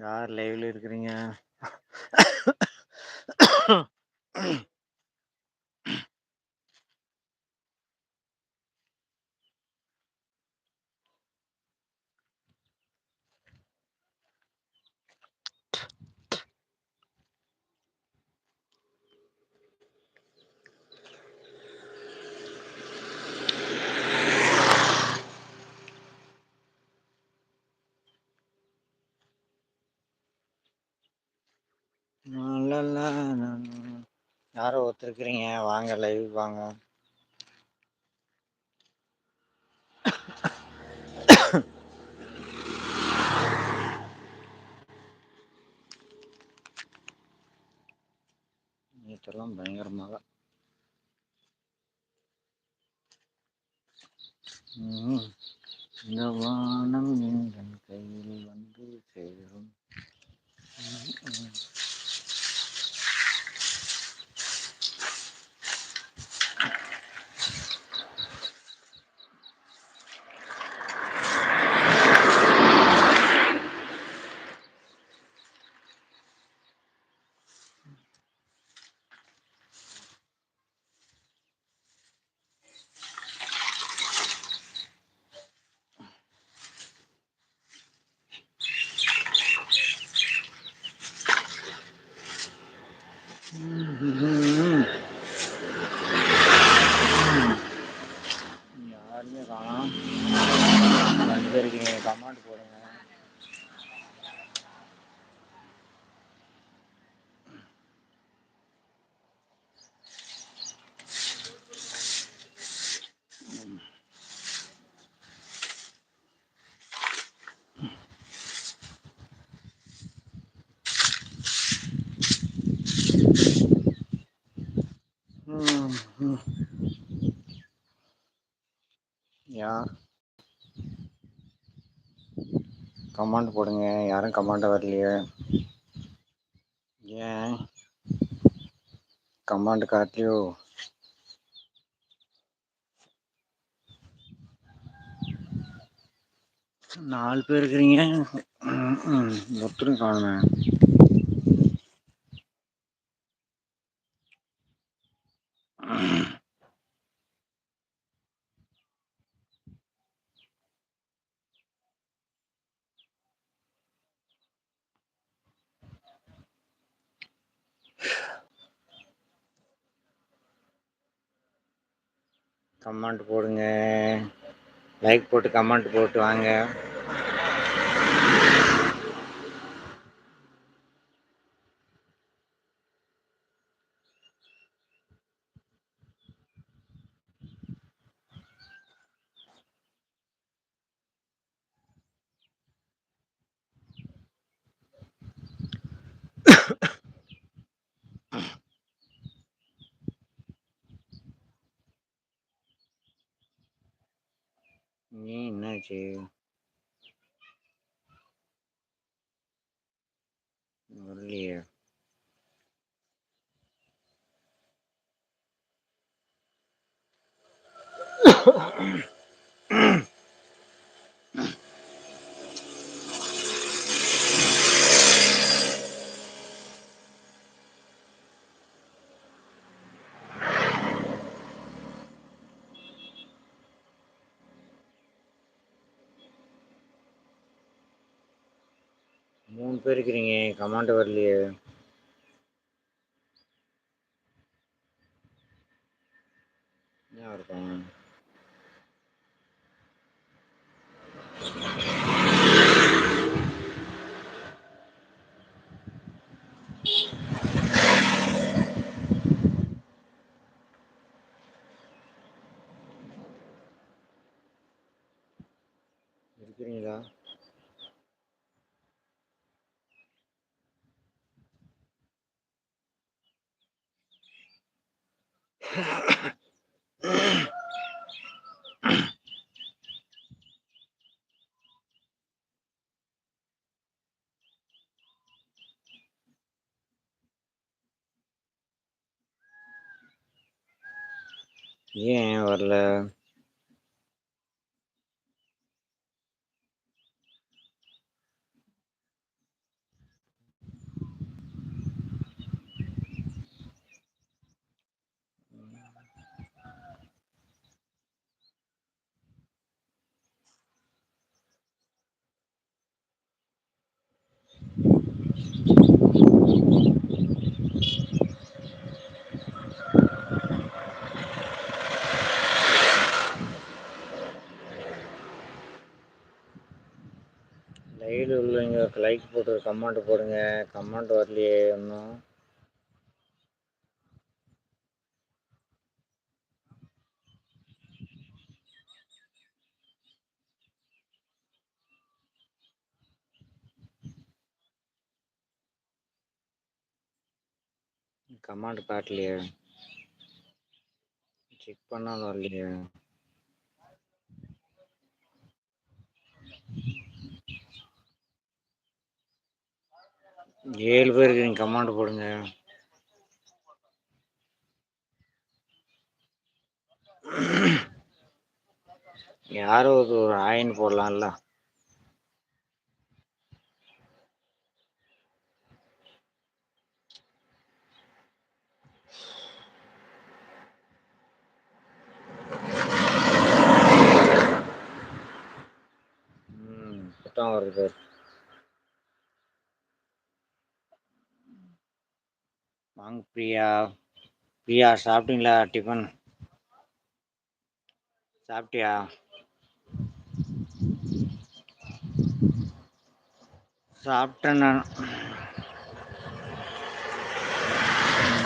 யார் லைவ்ல இருக்கிறீங்க? பார்த்துருக்குறீங்க வாங்க லைவ் வாங்க நேற்றெல்லாம் பயங்கரமாக ம். இந்த வானம் எங்கள் கையில் வந்து சேரும் ம், ம். ம். யாருமே காணோம் ரெண்டு பேர் இருக்கீங்க கமாண்ட் போடுங்க ம், ம். யார் கமாண்ட் போடுங்க. யாரும் கமாண்ட் வரலையே. ஏன்? கமாண்ட் காட்டலையோ? நாலு பேர் இருக்கிறீங்க. ஒருத்தரும் காணுமே. கமெண்ட் போடுங்க. லைக் போட்டு கமெண்ட் போட்டு வாங்க. நீ என்னாச்சு வரலையே போயிருக்கிறீங்க இருக்கிறீங்க கமாண்ட் வரலையே. என்ன இருக்கும் இருக்கிறீங்களா ஏன் வரல லைவ்ல உள்ளவங்க லைக் போட்டு கமெண்ட் போடுங்க. கமெண்ட் வரலையே இன்னும். கமாண்ட் காட்டலையே. செக் பண்ணாலும் வரலையே. ஏழு பேருக்கு நீங்கள் கமாண்ட் போடுங்க. யாரோ ஒரு ஆயின் போடலாம்ல. ம் வருது வாங்க பிரியா பிரியா சாப்பிட்டீங்களா டிஃபன்? சாப்பிட்டியா? சாப்பிட்டேன் நான்.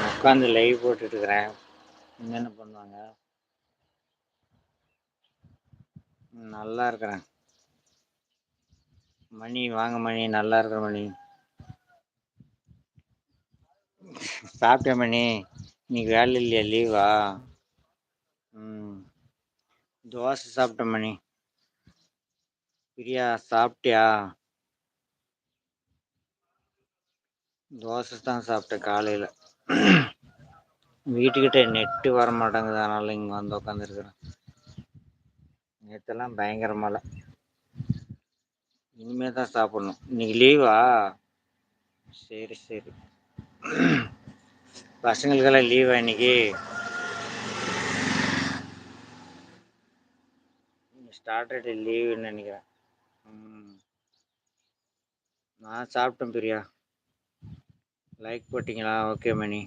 உட்காந்து லைவ் போட்டுட்டு இருக்கிறேன் என்ன பண்ணுவாங்க? நல்லா இருக்கிறேன். மணி வாங்க மணி. நல்லா இருக்கிற மணி. சாப்பிட்டேன் மணி. இன்னைக்கு வேலை இல்லையா லீவா ம். தோசை சாப்பிட்டேன் மணி. பிரியா சாப்பிட்டியா? தோசை தான் சாப்பிட்டேன் காலையில். வீட்டுக்கிட்ட நெட்டு வர மாட்டேங்குது அதனால் இங்கே வந்து உட்காந்துருக்குறேன் நேற்றுலாம் பயங்கர மழை. இனிமேல் தான் சாப்பிடணும். இன்னைக்கு லீவா சரி சரி. பசங்களுக்கெல்லாம் லீவா இன்னைக்கு? ஸ்டார்டட் லீவுன்னு நினைக்கிறேன். நான் சாப்பிட்டேன் பிரியா. லைக் போட்டிங்களா? ஓகே மணி.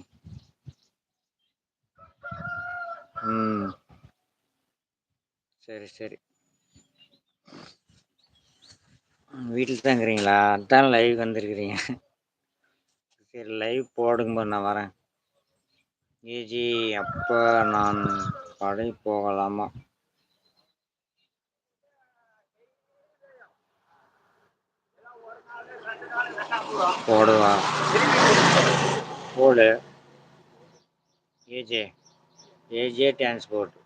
ம். சரி சரி. வீட்டில் தான் இருக்கிறீங்களா? அதான் லைவ் வந்திருக்கிறீங்க. சரி லைவ் போடுங்க நான் வரேன். ஏஜி அப்போ நான் படை போகலாமா? போடுவா. போடு. ஏஜே ஏஜே டிரான்ஸ்போர்ட்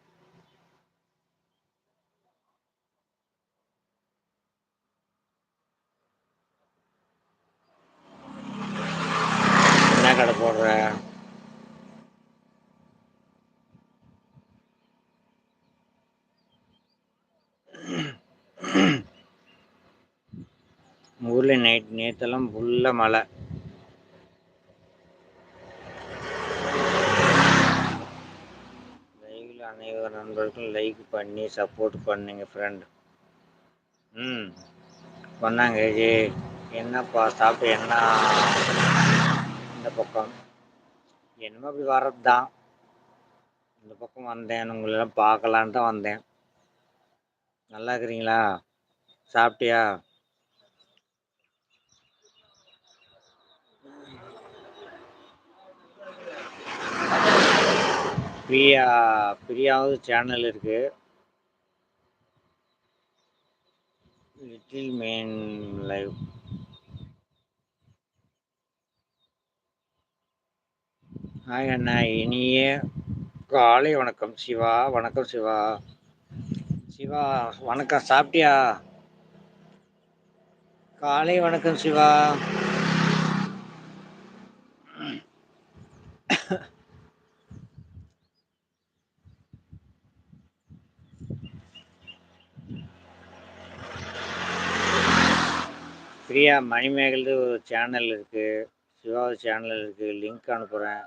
என்ன கடை போடுற. ஊர்ல நைட் நேத்தெல்லாம் ஃபுல்லாக மழை. லைவில் அனைவர் நண்பர்களும் லைக் பண்ணி சப்போர்ட் பண்ணுங்க ஃப்ரெண்ட் ம். பண்ணாங்க ஏ என்னப்பா சாப்பிட்டு என்ன? இந்த பக்கம். என்னமோ இப்படி வர்றது தான் இந்த பக்கம் வந்தேன். உங்களெல்லாம் பார்க்கலான்னு தான் வந்தேன். நல்லா இருக்கிறீங்களா? சாப்பிட்டியா? பிரியா பிரியாவது சேனல் இருக்கு. லிட்டில் மேன் லைவ் ஹாய் அண்ணா இனிய காலை வணக்கம். சிவா வணக்கம் சிவா. சிவா வணக்கம். சாப்பிட்டியா? காலை வணக்கம் சிவா. பிரியா மணிமேகல்து ஒரு சேனல் இருக்குது சிவா சேனல் இருக்குது லிங்க் அனுப்புகிறேன்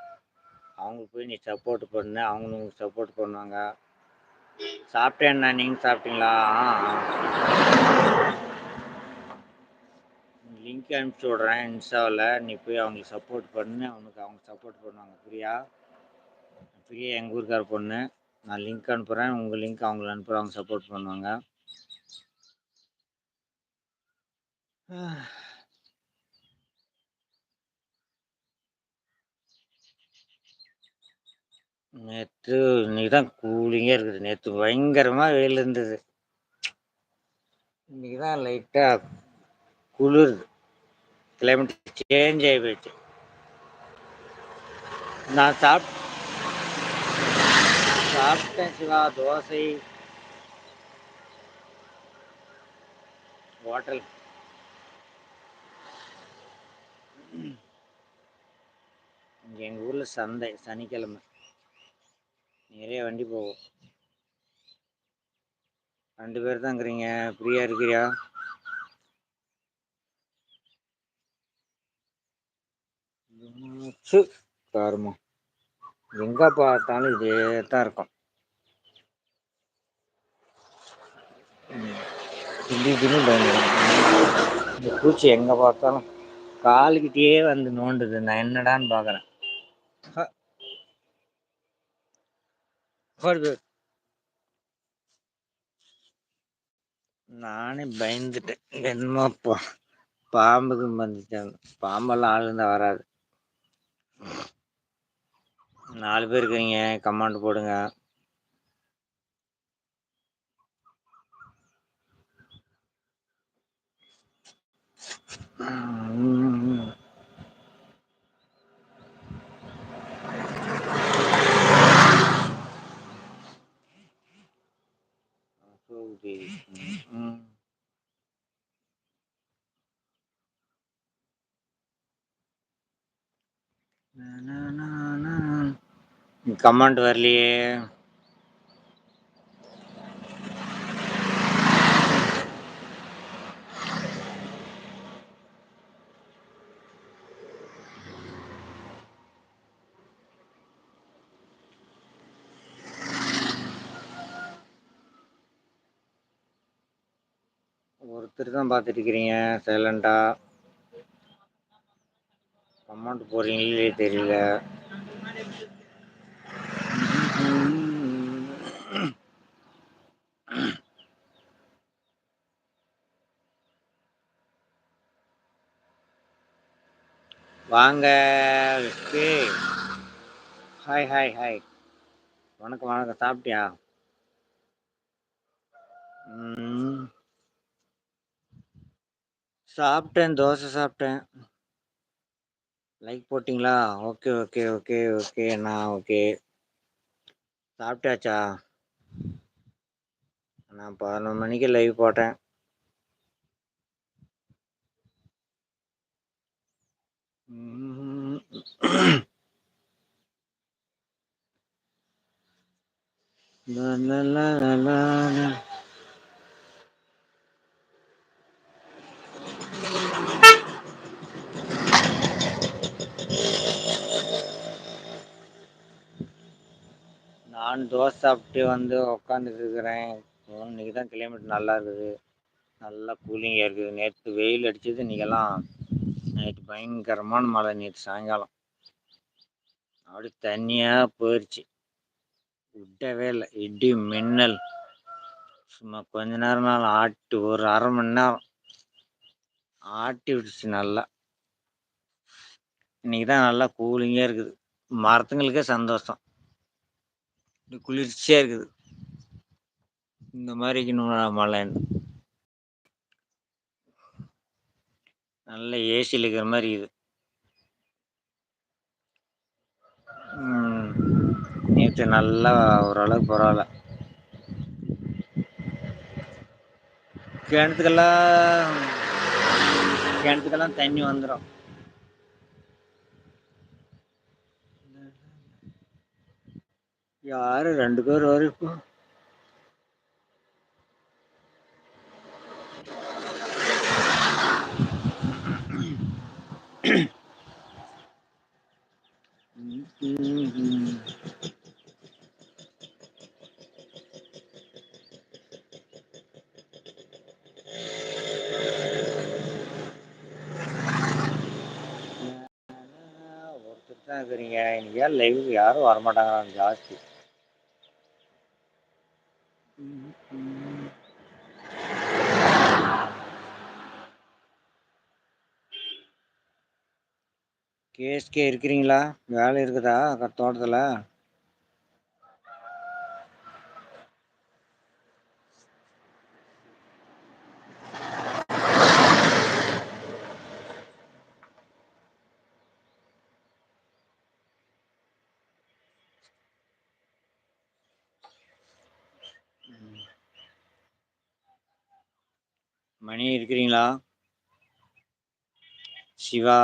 அவங்களுக்கு போய் நீ சப்போர்ட் பண்ணு அவங்களும் உங்களுக்கு சப்போர்ட் பண்ணுவாங்க. சாப்பிட்டேன்னா நீங்கள் சாப்பிட்டீங்களா? லிங்க் அனுப்பிச்சி விட்றேன் இன்ஸ்டாவில். நீ போய் அவங்களுக்கு சப்போர்ட் பண்ணு அவனுக்கு அவங்க சப்போர்ட் பண்ணுவாங்க. பிரியா? பிரியா எங்கள் ஊருக்கார பொண்ணு. நான் லிங்க் அனுப்புகிறேன் உங்கள் லிங்க் அவங்களை அனுப்புகிறேன் அவங்க சப்போர்ட் பண்ணுவாங்க. நேற்று இன்னைக்கு தான் கூலிங்காக இருக்குது. நேற்று பயங்கரமாக வெயில் இருந்தது. இன்னைக்கு தான் லைட்டாக குளிருது. கிளைமேட் சேஞ்ச் ஆகி போயிடுச்சு. நான் சாப் சாப்பிட்டேன் சிவா. தோசை ஹோட்டல் இங்கே எங்கள் ஊரில் சந்தை சனிக்கிழமை. நிறைய வண்டி போகும். ரெண்டு பேர் தான் இருக்கிறீங்க. ஃப்ரீயாக இருக்கிறியா? சு பாருமா எங்கே பார்த்தாலும் இதே தான் இருக்கும். திடீர்னு பயந்துடும் இந்த பூச்சி எங்கே பார்த்தாலும் காலுக்கிட்டேயே வந்து நோண்டுது. நான் என்னடான்னு பார்க்குறேன். நானே பயந்துட்டேன். என்னமோ பா பாம்புக்கு வந்துட்டேன் பாம்பெல்லாம் ஆள் வராது. நாலு பேர் இருக்கிறீங்க கமாண்ட் போடுங்க. உம். கமெண்ட் வரலையே. ஒருத்தர் தான் பார்த்துட்டு இருக்கிறீங்க சைலண்டா கமெண்ட் போடுறீங்களே தெரியல. வாங்க ஹாய் ஹாய் ஹாய் வணக்கம் வணக்கம். சாப்பிட்டியா? ம், சாப்பிட்டேன் தோசை சாப்பிட்டேன். லைக் போட்டிங்களா? ஓகே ஓகே ஓகே ஓகே நான் ஓகே. சாப்பிட்டாச்சா? நான் பதினொன்று மணிக்கு லைவ் போட்டேன். la la la la நான் தோசை சாப்பிட்டு வந்து உக்காந்துட்டு இருக்கிறேன். இன்னைக்கு தான் கிளைமேட் நல்லா இருக்குது. நல்லா கூலிங்காக இருக்குது. நேற்று வெயில் அடிச்சது இன்னைக்கெல்லாம் நைட்டு பயங்கரமான மழை நேற்று சாயங்காலம். அப்படி தண்ணியாக போயிடுச்சு விட்டவே இல்லை. இடி மின்னல். சும்மா கொஞ்ச நேரம் நாள் ஆட்டி ஒரு அரை மணி நேரம் ஆட்டி விட்டுச்சு நல்லா. இன்னைக்கு தான் நல்லா கூலிங்காக இருக்குது. மரத்துங்களுக்கே சந்தோஷம். குளிர்ச்சியாக இருக்குது. இந்த மாதிரி இருக்கணும் மழைன்னு நல்ல ஏசியில் இருக்கிற மாதிரி இது நேற்று நல்லா ஓரளவுக்கு பரவாயில்ல. கிணத்துக்கெல்லாம் கிணத்துக்கெல்லாம் தண்ணி வந்துடும் யாரு? ரெண்டு பேர் வரும் இப்போ. ஒருத்தர் தான் இருக்கிறீங்க. இன்னைக்கு ஏன் லைவுக்கு யாரும் வரமாட்டாங்க ஜாஸ்தி. கேஎஸ்கே இருக்கிறீங்களா? வேலை இருக்குதா? க- தோட்டத்துல? மணி இருக்கிறீங்களா? சிவா?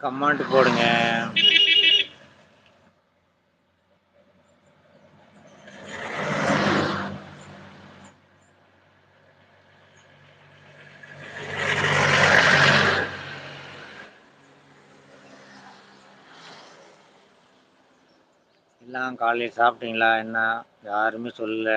கமாண்ட் போடுங்க. எல்லாம் காலையில் சாப்பிட்டீங்களா? என்ன? யாருமே சொல்லல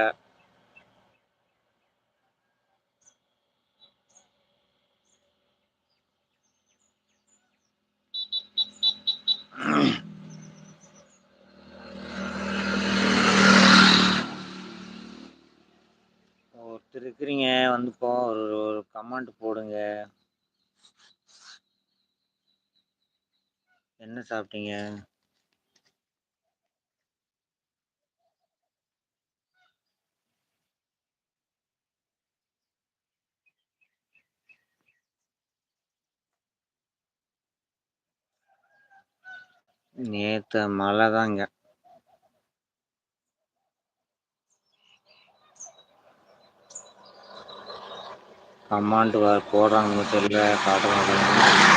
ஒருத்தர் இருக்கிறீங்க வந்து போ ஒரு ஒரு கமெண்ட் போடுங்க என்ன சாப்பிட்டீங்க நேற்று மழை தாங்க. கமாண்ட் போடுறாங்க தெரியல காட்ட மாட்டாங்க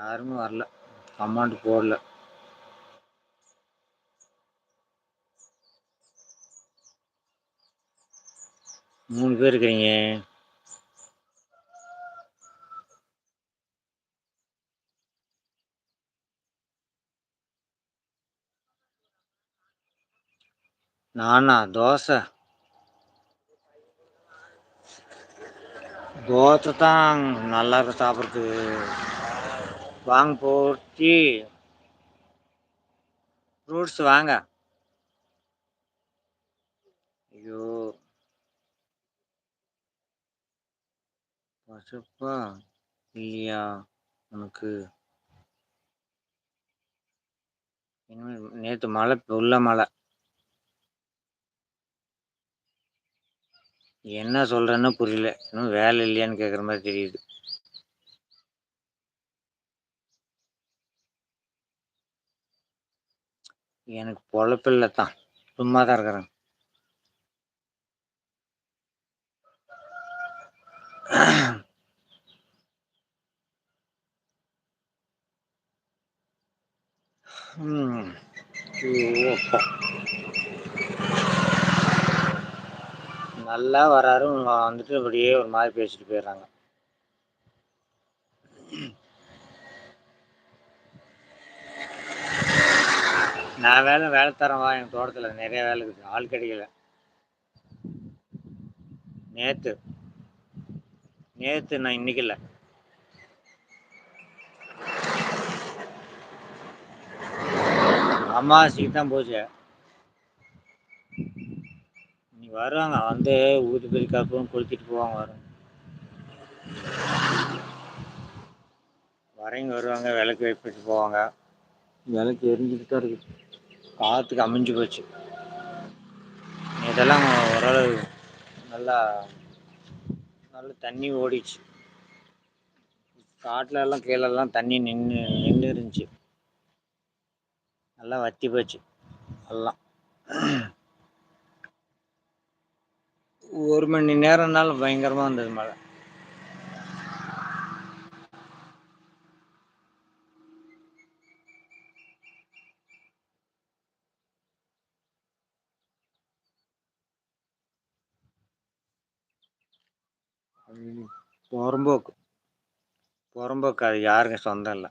யாருமே வரல. கமாண்ட் போடல. மூணு பேர் இருக்கிறீங்க. நானா? தோசை. தோசை தான் நல்லா இருக்கும் சாப்பிட்றதுக்கு. வாங்க போட்டி ஃப்ரூட்ஸ் வாங்க. ஐயோ. பசப்பா இல்லையா உனக்கு நேற்று மழை உள்ள மழை. என்ன சொல்கிறேன்னு புரியல. இன்னும் வேலை இல்லையான்னு கேட்குற மாதிரி தெரியுது. எனக்கு பொழப்பில்லை தான் சும்மா தான் இருக்கிறேன் நல்லா வராரு. வந்துட்டு அப்படியே ஒரு மாதிரி பேசிட்டு போயிடுறாங்க. நான் வேலை வேலை தரேன் வா என் தோட்டத்தில். நிறைய வேலை இருக்குது. ஆள் கிடைக்கல. நேற்று நேற்று நான் இன்னைக்கு இல்லை. அமாவாசைக்கு தான் போச்சு. இன்னைக்கு வருவாங்க. வந்து ஊதுபதி கற்பூரம் குளிச்சுட்டு போவாங்க வரும். வரவங்க வருவாங்க விளக்கு வைப்பிட்டு போவாங்க. விளக்கு எரிஞ்சுட்டு தான் இருக்குது. காற்றுக்கு அமைஞ்சு போச்சு. இதெல்லாம் ஓரளவு நல்லா நல்ல தண்ணி ஓடிச்சு. காட்டுல எல்லாம் கீழெல்லாம் தண்ணி நின்று நின்று இருந்துச்சு நல்லா வத்தி போச்சு எல்லாம். ஒரு மணி நேரம்னாலும் பயங்கரமா இருந்தது மழை. புறம்போக்கு. புறம்போக்கு அது யாருங்க சொந்தம் இல்லை.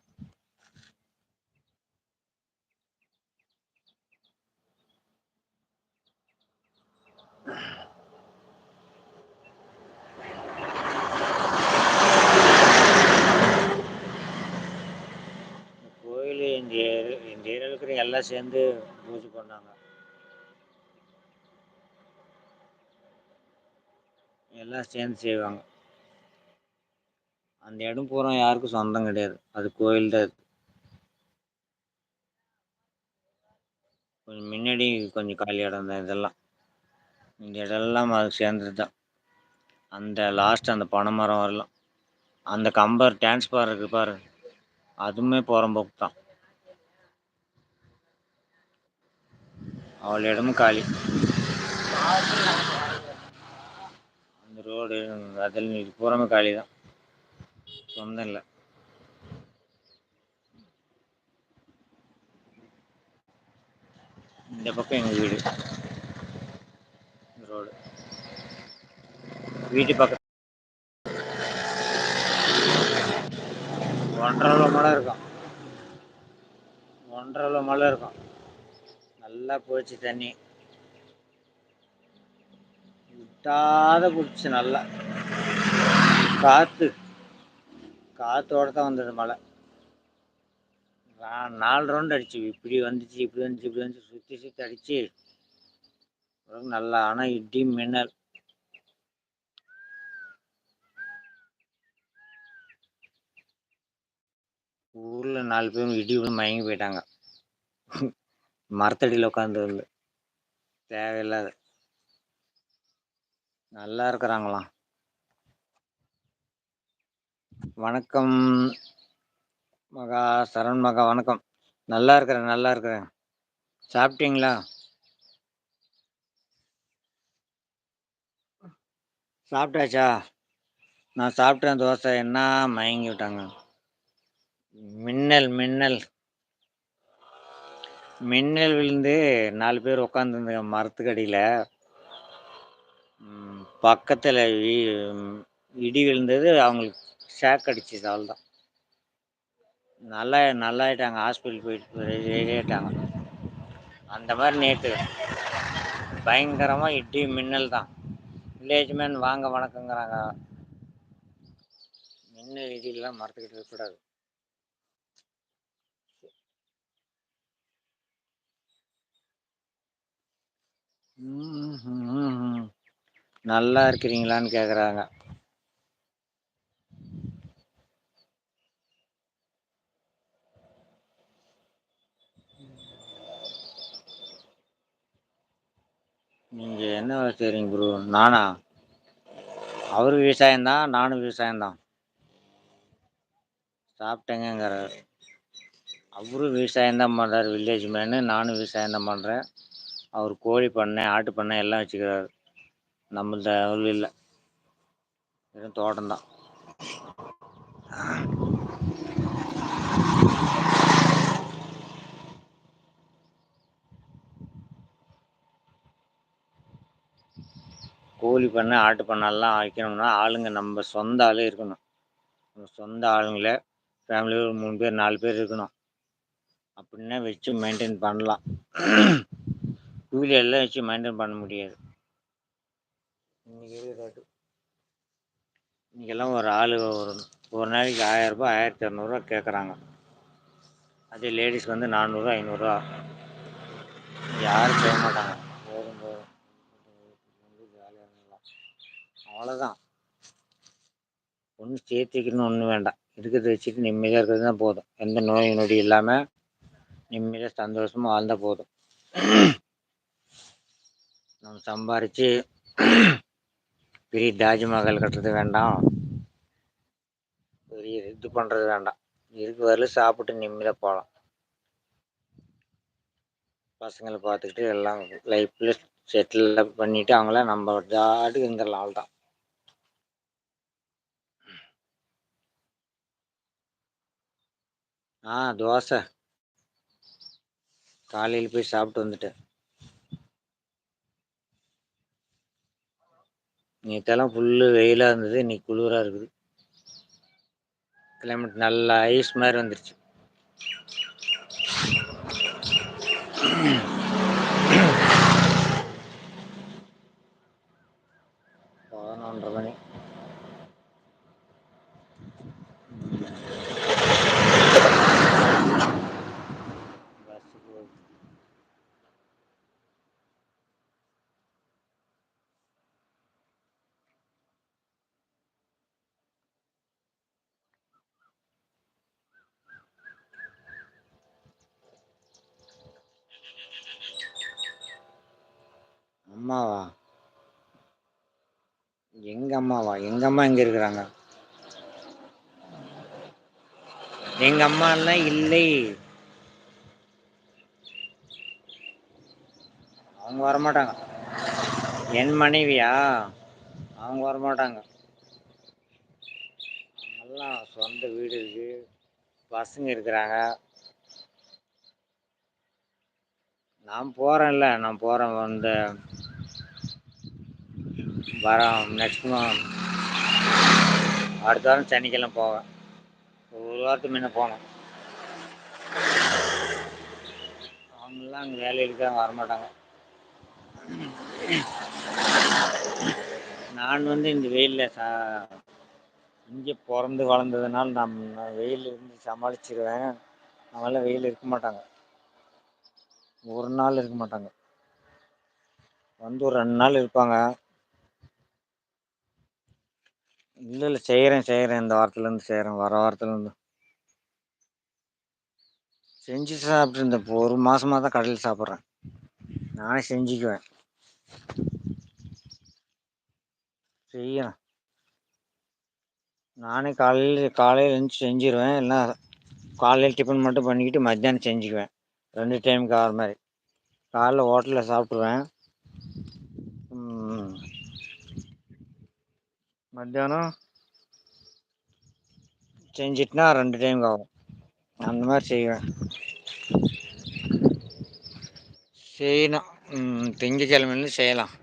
கோயில் இந்த இந்த ஏரியாவில் இருக்கிற எல்லாம் சேர்ந்து பூஜை பண்ணாங்க. எல்லாம் சேர்ந்து செய்வாங்க. அந்த இடம் பூரா யாருக்கும் சொந்தம் கிடையாது. அது கோயில் தான் கொஞ்சம் முன்னாடி கொஞ்சம் காலி இடம் தான் இதெல்லாம். இந்த இடம்லாம் அதுக்கு சேர்ந்தது தான் அந்த லாஸ்ட் அந்த பனை மரம் வரலாம். அந்த கம்பர் டிரான்ஸ்பார் இருக்கு பாரு. அதுவுமே புறம்போக்கு தான் அவ்வளோ இடமும் காலி. அந்த ரோடு அதில் இது பூராமே காலி தான் சொந்தம் இல்லை. இந்த பக்கம் எங்கள் வீடு. இந்த ரோடு. வீட்டு பக்கம் ஒன்றரை மழை இருக்கும். ஒன்றரை மழை இருக்கும். நல்லா போச்சு தண்ணி. விட்டாத பிடிச்சி நல்லா. காற்று காற்றோட தான் வந்தது மழை. நான் நாலு ரவுண்டு அடிச்சு இப்படி வந்துச்சு இப்படி வந்துச்சு இப்படி வந்துச்சு சுற்றி சுற்றி அடிச்சு நல்லா ஆனால் இடி மின்னல். ஊரில் நாலு பேரும் இடி விழுந்து மயங்கி போயிட்டாங்க. மரத்தடியில் உட்காந்து தேவையில்லாத. நல்லா இருக்கிறாங்களாம். வணக்கம். மகா சரண் மகா வணக்கம். நல்லா இருக்கிறேன் நல்லா இருக்கிறேன். சாப்பிட்டீங்களா? சாப்பிட்டாச்சா? நான் சாப்பிட்டேன் தோசை. என்ன மயங்கி விட்டாங்க. மின்னல் மின்னல். மின்னல் விழுந்து நாலு பேர் உட்காந்துருந்தாங்க மரத்துக்கடியில். பக்கத்தில் இடி விழுந்தது. அவங்களுக்கு ஷாக் அடிச்சது அவ்வளோதான் நல்லா நல்லாயிட்டாங்க ஹாஸ்பிட்டல் போயிட்டு ரெடியாகிட்டாங்க அந்த மாதிரி நேற்று பயங்கரமாக இடி மின்னல் தான். வில்லேஜ் மேன் வாங்க வணக்கங்கிறாங்க மின்னல் இடியெல்லாம் மறந்துக்கிட்டு இருக்கக்கூடாது நல்லா இருக்கிறீங்களான்னு கேட்குறாங்க நீங்கள் என்ன வேலை செய்கிறீங்க ப்ரோ நானா? அவரு விவசாயம்தான் நானும் விவசாயம்தான். சாப்பிட்டேங்கிறார் அவரும் விவசாயம்தான் பண்ணுறார் வில்லேஜ் மேனு நானும் விவசாயம்தான் பண்ணுறேன் அவர் கோழி பண்ணை ஆட்டு பண்ணை எல்லாம் வச்சுக்கிறார். நம்மள்த இல்லை. வெறும் தோட்டம்தான். கோழி பண்ணை ஆட்டு பண்ணைலாம் வைக்கணும்னா ஆளுங்க நம்ம சொந்த ஆளே இருக்கணும். நம்ம சொந்த ஆளுங்களே ஃபேமிலியில் ஒரு மூணு பேர் நாலு பேர் இருக்கணும். அப்படின்னா வச்சு மெயின்டைன் பண்ணலாம். கூலி எல்லாம் வச்சு மெயின்டைன் பண்ண முடியாது. இன்றைக்கி ரேட்டு இன்றைக்கெல்லாம் ஒரு ஆள் ஒரு ஒரு நாளைக்கு ஆயிரரூபா ஆயிரத்தி இரநூறுவா கேட்குறாங்க அதே லேடிஸ்க்கு வந்து நானூறுரூவா ஐநூறுரூவா யாரும் செய்ய மாட்டாங்க போதும் போதும் வந்து ஜாலியாக இருக்கலாம் அவ்வளோதான் ஒன்றும் சேர்த்துக்கணும் ஒன்றும் வேண்டாம். இருக்கிறத வச்சுட்டு நிம்மதியாக இருக்கிறது தான் போதும். எந்த நோய் நொடி இல்லாமல் நிம்மதியாக சந்தோஷமாக வாழ்ந்தால் போதும். நம்ம சம்பாரித்து பெரிய தாஜ்மஹால் கட்டுறது வேண்டாம். பெரிய இது பண்ணுறது வேண்டாம். இருக்கு வரல சாப்பிட்டு நிம்மதியாக போகலாம் பசங்களை பார்த்துக்கிட்டு எல்லாம் லைஃப்பில் செட்டில் பண்ணிவிட்டு அவங்கள நம்ம ஜாட்டுக்கு இருந்துடலாம் அவ்வளோதான் ஆ தோசை. காலையில் போய் சாப்பிட்டு வந்துட்டேன். நேற்றெல்லாம் ஃபுல்லு வெயிலாக இருந்தது இன்னைக்கு குளிராக இருக்குது. கிளைமேட் நல்லா ஐஸ் மாதிரி வந்துருச்சு. பதினொன்றரை மணி. அம்மாவா? எங்க அம்மாவா? எங்க அம்மா எங்க இருக்கிறாங்க? எங்க அம்மா எல்லாம் இல்லை. அவங்க வரமாட்டாங்க. என் மனைவியா? அவங்க வரமாட்டாங்க. அவங்கெல்லாம் சொந்த வீடு இருக்கு. பசங்க இருக்கிறாங்க. நான் போகிறேன்ல நான் போகிறேன் வந்து வரோம் நெக்ஸ்ட் அடுத்த வாரம் சனிக்கிழமை போவேன். ஒரு வாரத்துக்கு முன்ன போனேன். அவங்களாம் அங்கே வேலைக்கு தான் வரமாட்டாங்க. நான் வந்து இந்த வெயிலில் சா இங்கே பிறந்து வளர்ந்ததுனால நான் நான் வெயில் இருந்து சமாளிச்சிருவேன். அவங்களாம் வெயில் இருக்க மாட்டாங்க. ஒரு நாள் இருக்க மாட்டாங்க. வந்து ஒரு ரெண்டு நாள் இருப்பாங்க. இல்லை இல்லை. செய்கிறேன் செய்கிறேன் இந்த வாரத்துலேருந்து செய்கிறேன் வர வாரத்துலேருந்து. செஞ்சு சாப்பிட்டு இருந்தேன் இப்போ ஒரு மாதமாக தான் கடையில் சாப்பிட்றேன். நானே செஞ்சுக்குவேன். செய்யணும். நானே காலையில் காலையில் எழுந்துச்சி செஞ்சிருவேன். இல்லைன்னா காலையில் டிஃபன் மட்டும் பண்ணிக்கிட்டு மத்தியானம் செஞ்சுக்குவேன். ரெண்டு டைமுக்கு ஆகிற மாதிரி. காலைல ஹோட்டலில் சாப்பிட்ருவேன். மத்தியானம் செஞ்சிட்டுனா ரெண்டு டைமுக்கு ஆகும் அந்த மாதிரி செய்வேன் செய்யணும் ம், திங்கட்கிழமையிலேருந்து செய்யலாம்